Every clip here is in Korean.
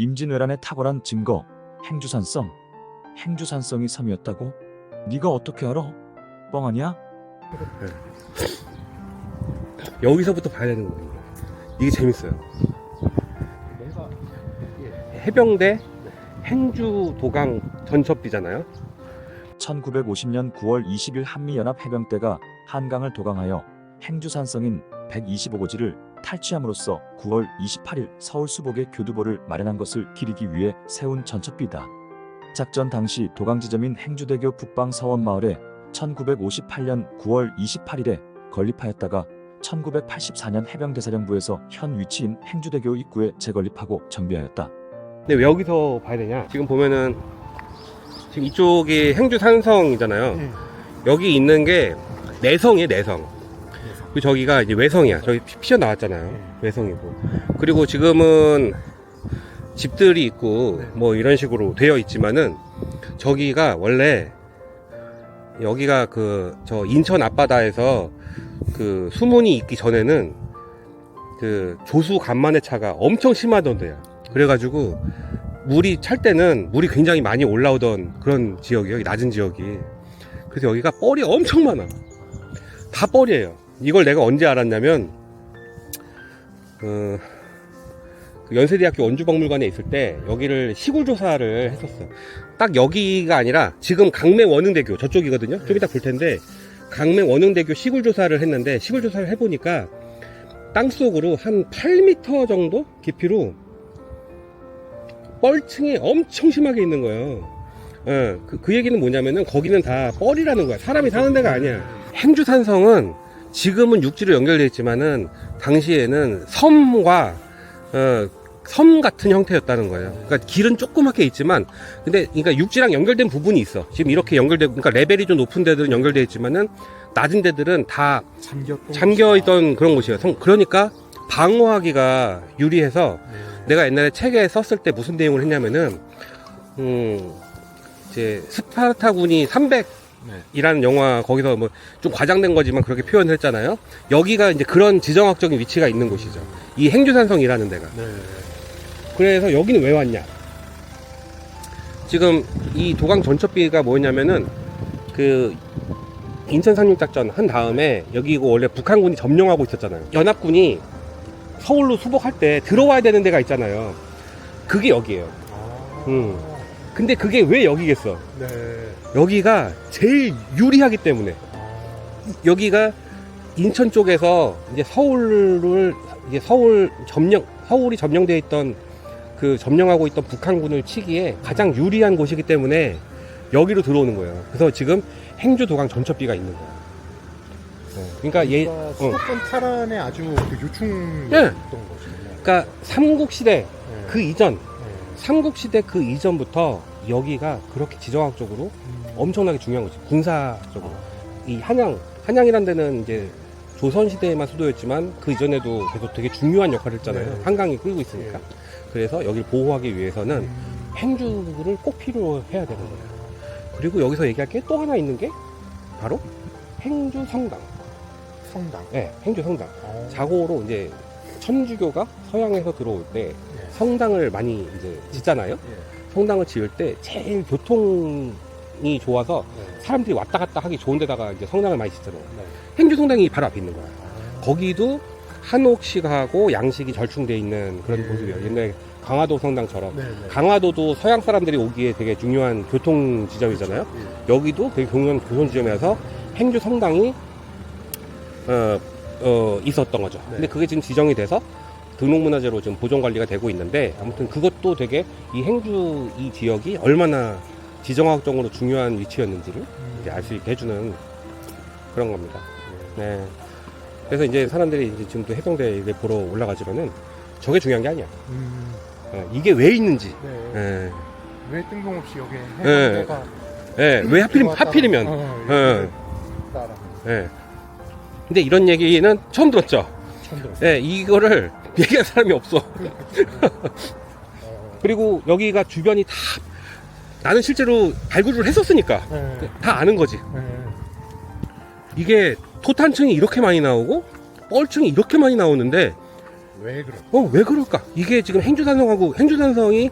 임진왜란의 탁월한 증거, 행주산성. 행주산성이 섬이었다고? 네가 어떻게 알아? 뻥 아니야? 여기서부터 봐야 되는 거예요. 이게 재밌어요. 해병대 행주 도강 전첩비잖아요. 1950년 9월 20일 한미연합 해병대가 한강을 도강하여 행주산성인 125고지를 탈취함으로써 9월 28일 서울 수복의 교두보를 마련한 것을 기리기 위해 세운 전첩비다. 작전 당시 도강 지점인 행주대교 북방 서원마을에 1958년 9월 28일에 건립하였다가 1984년 해병대사령부에서 현 위치인 행주대교 입구에 재건립하고 정비하였다. 근데 왜 여기서 봐야 되냐? 지금 보면은 지금 이쪽이 행주 산성이잖아요. 네. 여기 있는 게 내성이에요, 내성. 그리고 저기가 이제 외성이야. 저기 피- 피어 나왔잖아요. 네. 외성이고. 그리고 지금은 집들이 있고 네. 뭐 이런 식으로 되어 있지만은 저기가 원래 여기가 그 저 인천 앞바다에서 그 수문이 있기 전에는 그 조수 간만의 차가 엄청 심하던데요. 그래가지고 물이 찰 때는 물이 굉장히 많이 올라오던 그런 지역이에요. 이 낮은 지역이. 그래서 여기가 뻘이 엄청 많아. 다 뻘이에요. 이걸 내가 언제 알았냐면, 어, 그 연세대학교 원주박물관에 있을 때 여기를 시골 조사를 했었어. 딱 여기가 아니라 지금 강맹 원흥대교 저쪽이거든요. 좀 이따 볼 텐데 강맹 원흥대교 시골 조사를 했는데 시골 조사를 해보니까 땅 속으로 한 8m 정도 깊이로 뻘층이 엄청 심하게 있는 거예요. 예, 그, 그 얘기는 뭐냐면은 거기는 다 뻘이라는 거야. 사람이 사는 데가 아니야. 행주산성은 지금은 육지로 연결되어 있지만은 당시에는 섬과 어, 섬 같은 형태였다는 거예요. 그러니까 길은 조그맣게 있지만 근데 그러니까 육지랑 연결된 부분이 있어. 지금 이렇게 연결되고 그러니까 레벨이 좀 높은 데들은 연결되어 있지만은 낮은 데들은 다 잠겨 있던 그런 곳이에요. 성- 그러니까 방어하기가 유리해서 네. 내가 옛날에 책에 썼을 때 무슨 내용을 했냐면은 음 이제 스파르타군이 300 이라는 네. 영화 거기서 뭐 좀 과장된 거지만 그렇게 표현을 했잖아요. 여기가 이제 그런 지정학적인 위치가 있는 곳이죠. 이 행주산성이라는 데가. 네. 그래서 여기는 왜 왔냐? 지금 이 도강 전첩비가 뭐였냐면은 그 인천 상륙작전 한 다음에 여기 이거 원래 북한군이 점령하고 있었잖아요. 연합군이 서울로 수복할 때 들어와야 되는 데가 있잖아요. 그게 여기예요. 아. 음. 근데 그게 왜 여기겠어? 네. 여기가 제일 유리하기 때문에 아. 여기가 인천 쪽에서 이제 서울을 이제 서울 점령 서울이 점령돼 있던 그 점령하고 있던 북한군을 치기에 가장 유리한 곳이기 때문에 여기로 들어오는 거예요. 그래서 지금 행주 도강 전첩비가 있는 거예요. 어, 그러니까 얘, 그러니까 어, 수도권 탈환에 아주 그 예. 요충이었던 거죠. 그러니까 삼국 시대 네. 그 이전, 네. 삼국 시대 그 이전부터 여기가 그렇게 지정학적으로 음. 엄청나게 중요한 거지. 군사적으로. 이 한양, 한양이란 데는 이제 조선시대에만 수도였지만 그 이전에도 계속 되게 중요한 역할을 했잖아요. 네. 한강이 끌고 있으니까. 그래서 여기를 보호하기 위해서는 음. 행주를 꼭 필요해야 되는 거예요. 그리고 여기서 얘기할 게 또 하나 있는 게 바로 행주 성당. 성당. 네, 행주 성당. 어. 자고로 이제 천주교가 서양에서 들어올 때 네. 성당을 많이 이제 짓잖아요. 예. 성당을 지을 때 제일 교통이 좋아서 네. 사람들이 왔다 갔다 하기 좋은 데다가 이제 성당을 많이 짓잖아요. 네. 행주 성당이 바로 앞에 있는 거야. 아. 거기도 한옥식하고 양식이 절충돼 있는 그런 예. 모습이에요. 옛날에 강화도 성당처럼. 네. 네. 강화도도 서양 사람들이 오기에 되게 중요한 교통 지점이잖아요. 예. 여기도 되게 중요한 교통 지점이라서 행주 성당이 어, 어, 있었던 거죠. 네. 근데 그게 지금 지정이 돼서 등록문화재로 지금 보존 관리가 되고 있는데 아무튼 그것도 되게 이 행주 이 지역이 얼마나 지정학적으로 중요한 위치였는지를 음. 이제 알 수 있게 해주는 그런 겁니다. 네. 그래서 이제 사람들이 이제 지금 또 해병대를 보러 올라가지만은 저게 중요한 게 아니야. 음. 어, 이게 왜 있는지. 네. 예. 왜 뜬금없이 여기 네. 해병대가 예, 왜 하필, 들어왔다. 하필이면. 어, 예. 따라 예. 근데 이런 얘기는 처음 들었죠. 처음 들었어요. 예, 이거를 얘기한 사람이 없어. 어, 그리고 여기가 주변이 다 나는 실제로 발굴을 했었으니까 네. 다 아는 거지. 네. 이게 토탄층이 이렇게 많이 나오고 뻘층이 이렇게 많이 나오는데 왜 그래? 어, 왜 그럴까? 이게 지금 행주산성하고 행주산성이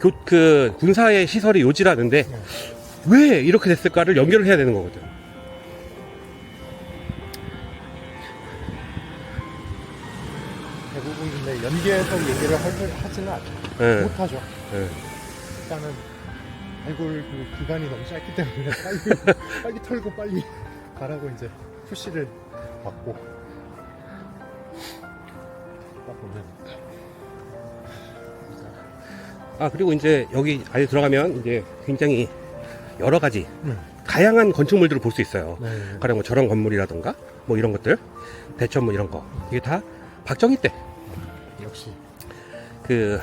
교, 그 군사의 시설이 요지라는데 네. 왜 이렇게 됐을까를 연결을 해야 되는 거거든. 연계해서 얘기를 할- 하지는 않죠. 예. 못하죠. 예. 일단은 발굴 그 기간이 너무 짧기 때문에 빨리 빨리 털고 빨리 가라고 이제 푸시를 받고 딱 보면 아 그리고 이제 여기 안에 들어가면 이제 굉장히 여러 가지 음. 다양한 건축물들을 볼 수 있어요. 네. 가령 뭐 저런 건물이라던가 뭐 이런 것들 대천뭐 이런 거 이게 다 박정희 때 역시 그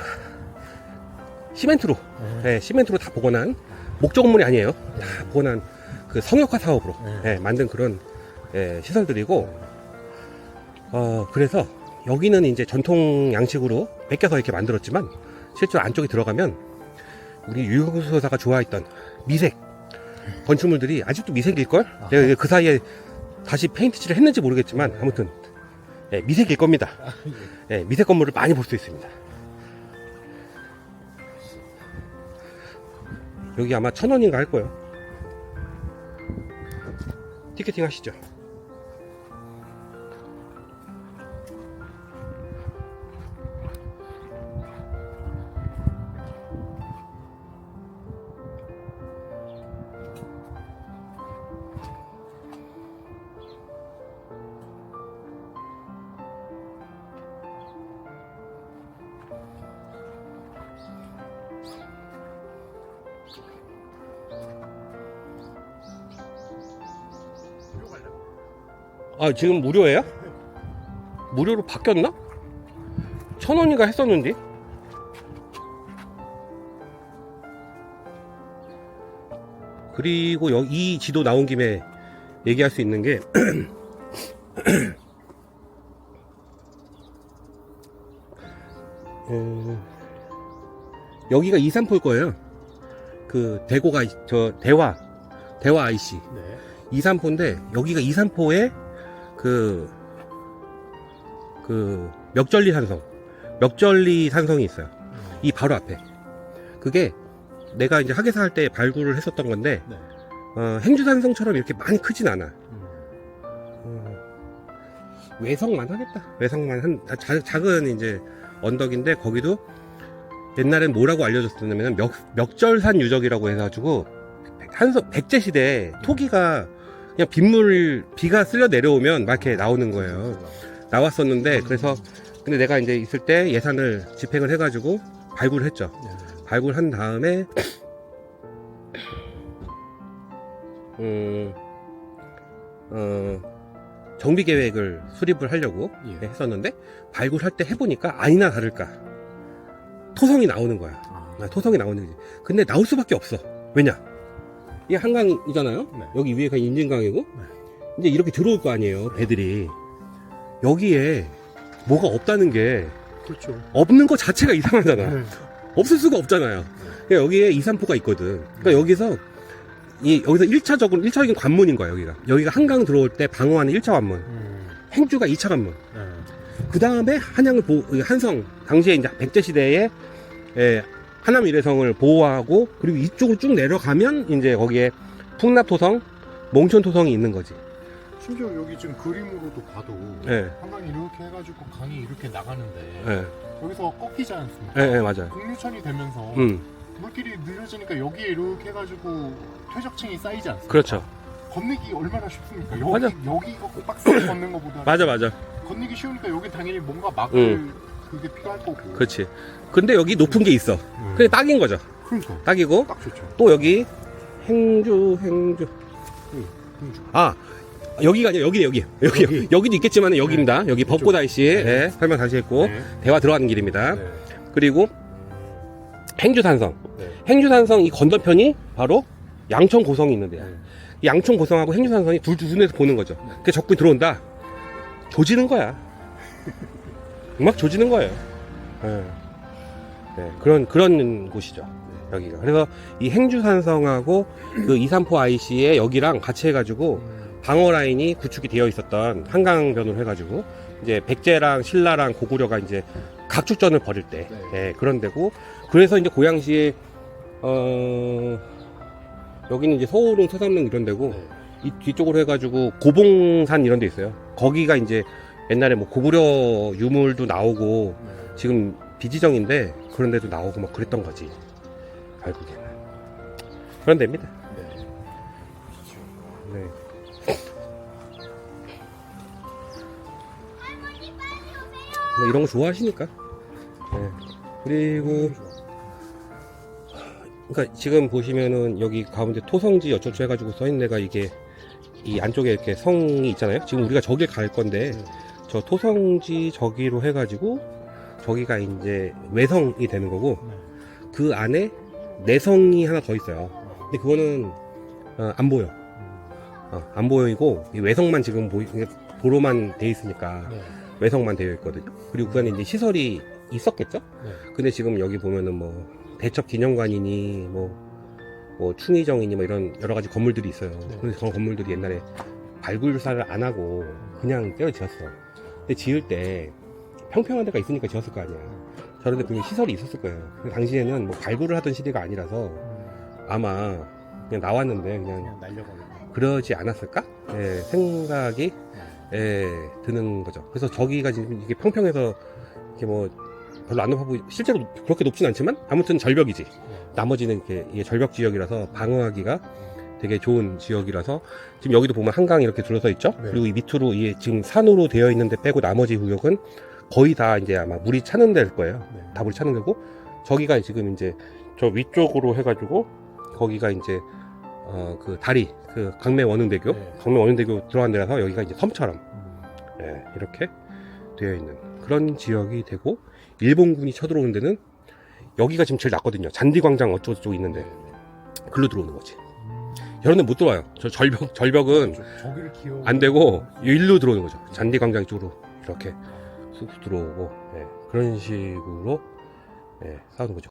시멘트로 네. 네, 시멘트로 다 복원한 목조 건물이 아니에요. 다 복원한 그 성역화 사업으로 네. 예, 만든 그런 예, 시설들이고 어 그래서 여기는 이제 전통 양식으로 뺏겨서 이렇게 만들었지만 실제로 안쪽에 들어가면 우리 유영수 여사가 좋아했던 미색 건축물들이 아직도 미색일 걸. 아. 내가 그 사이에 다시 페인트 칠을 했는지 모르겠지만 아무튼 예, 미색일 겁니다. 아, 예. 예, 미색 건물을 많이 볼 수 있습니다. 여기 아마 천 원인가 할 거예요. 티켓팅 하시죠. 아, 지금 무료예요? 무료로 바뀌었나? 천 원인가 했었는데? 그리고 여기 이 지도 나온 김에 얘기할 수 있는 게 어, 여기가 이산포일 거예요. 그 대고가 저 대화 대화 IC 네. 이산포인데 여기가 이산포의 그, 그 멱절리 산성 멱절리 산성이 있어요 이 바로 앞에 그게 내가 이제 학예사 할 때 발굴을 했었던 건데 네. 어, 행주산성처럼 이렇게 많이 크진 않아 음. 어, 외성만 하겠다 외성만 한 자- 작은 이제 언덕인데 거기도 옛날엔 뭐라고 알려졌었냐면 멱, 멱절산 유적이라고 해가지고 한성 백제 시대 토기가 그냥 빗물 비가 쓸려 내려오면 막 이렇게 나오는 거예요. 나왔었는데 그래서 근데 내가 이제 있을 때 예산을 집행을 해가지고 발굴을 했죠. 네. 발굴한 다음에 음, 어, 정비 계획을 수립을 하려고 예. 했었는데 발굴할 때 해보니까 아니나 다를까 토성이 나오는 거야. 아, 아, 토성이 나오는 거지. 근데 나올 수밖에 없어. 왜냐? 이게 한강이잖아요. 네. 여기 위에가 인진강이고 이제 이렇게 들어올 거 아니에요. 배들이 여기에 뭐가 없다는 게 그렇죠. 없는 것 자체가 이상하잖아. 네. 없을 수가 없잖아요. 그러니까 여기에 이산포가 있거든. 그러니까 여기서 이 여기서 1차적으로 1차적인 관문인 거야 여기가. 여기가 한강 들어올 때 방어하는 1차 관문. 음. 행주가 2차 관문. 네. 그 다음에 한양을 보, 이 한성 당시에 이제 백제 시대에 예, 하남 일회성을 보호하고 그리고 이쪽으로 쭉 내려가면 이제 거기에 풍납토성, 몽촌토성이 있는 거지. 심지어 여기 지금 그림으로도 봐도 예, 한강이 이렇게 해가지고 강이 이렇게 나가는데 예, 여기서 꺾이지 않습니까? 예, 예, 맞아요. 국류천이 되면서 음, 물길이 느려지니까 여기에 이렇게 해가지고 퇴적층이 쌓이지 않습니까? 그렇죠. 건너기 얼마나 쉽습니까? 여기 맞아. 여기가 빡세게 걷는 것보다 맞아, 맞아. 건너기 쉬우니까 여기 당연히 뭔가 막을 음. 그게 필요할 거고. 그렇지. 근데 여기 높은 게 있어. 음. 그게 딱인 거죠. 그러니까 딱이고 딱 좋죠. 또 여기 행주, 행주. 공주. 아 여기가 아니라 여기네 여기 여기 여기. 여기. 도 있겠지만 여기입니다. 여기 이쪽. 벚꽃 아이씨 네. 예, 설명 다시 했고 네. 대화 들어가는 길입니다. 네. 그리고 행주산성. 네. 행주산성 이 건너편이 바로 양천 고성이 있는 데야. 네. 이 양천 고성하고 행주산성이 둘 두 눈에서 보는 거죠. 그 적군이 들어온다. 조지는 거야. 막 조지는 거예요. 예. 네, 그런 그런 곳이죠. 여기가. 그래서 이 행주산성하고 그 이산포 IC의 여기랑 같이 해가지고 음. 방어 라인이 구축이 되어 있었던 한강변으로 해가지고 이제 백제랑 신라랑 고구려가 이제 각축전을 벌일 때 네. 예, 그런 데고 그래서 이제 고양시에 어 여기는 이제 서울은 서삼릉 이런 데고 네. 이 뒤쪽으로 해가지고 고봉산 이런 데 있어요. 거기가 이제 옛날에 뭐 고구려 유물도 나오고 네. 지금 비지정인데 그런 데도 나오고 막 그랬던 거지. 결국에는 그런 데입니다. 네. 네. 뭐 이런 거 좋아하시니까. 네. 그리고 그러니까 지금 보시면은 여기 가운데 토성지 어쩌고 해가지고 써있는 데가 이게 이 안쪽에 이렇게 성이 있잖아요. 지금 우리가 저길 갈 건데 네. 저 토성지 저기로 해가지고 저기가 이제 외성이 되는 거고 네. 그 안에 내성이 하나 더 있어요. 근데 그거는 어, 안 보여. 음. 어, 안 보이고 이 외성만 지금 보이 도로만 돼 있으니까 네. 외성만 되어 있거든요. 그리고 그 안에 이제 시설이 있었겠죠. 네. 근데 지금 여기 보면은 뭐 대첩 기념관이니 뭐, 뭐 충의정이니 뭐 이런 여러 가지 건물들이 있어요. 네. 근데 그런 건물들이 옛날에 발굴사를 안 하고 그냥 떼어 지었어. 근데 지을 때 평평한 데가 있으니까 지었을 거 아니야. 저런 데 분명히 시설이 있었을 거예요. 근데 당시에는 뭐 발굴을 하던 시대가 아니라서 음. 아마 그냥 나왔는데 그냥 그냥 날려버리고. 그러지 않았을까? 예, 생각이 네. 예, 드는 거죠. 그래서 저기가 지금 이게 평평해서 이게 뭐 별로 안 높아 보이 실제로 그렇게 높진 않지만 아무튼 절벽이지. 네. 나머지는 이렇게 이게 절벽 지역이라서 방어하기가 되게 좋은 지역이라서 지금 여기도 보면 한강 이렇게 둘러서 있죠. 네. 그리고 이 밑으로 이 지금 산으로 되어 있는데 빼고 나머지 구역은 거의 다 이제 아마 물이 차는 데일 거예요. 네. 다 물이 차는 데고 저기가 지금 이제 저 위쪽으로 해가지고 거기가 이제 어 그 다리 그 강매 원흥대교 네. 강매 원흥대교 들어간 데라서 여기가 이제 섬처럼 음. 예, 이렇게 되어 있는 그런 지역이 되고 일본군이 쳐들어오는 데는 여기가 지금 제일 낫거든요. 잔디광장 어쩌고저쩌고 있는데 글로 들어오는 거지. 음. 이런 데 못 들어와요. 저 절벽 절벽은 저- 저기를 기어. 안 되고 일로 들어오는 거죠. 잔디 광장 쪽으로 이렇게 쑥 들어오고 예, 그런 식으로 예, 싸우는 거죠.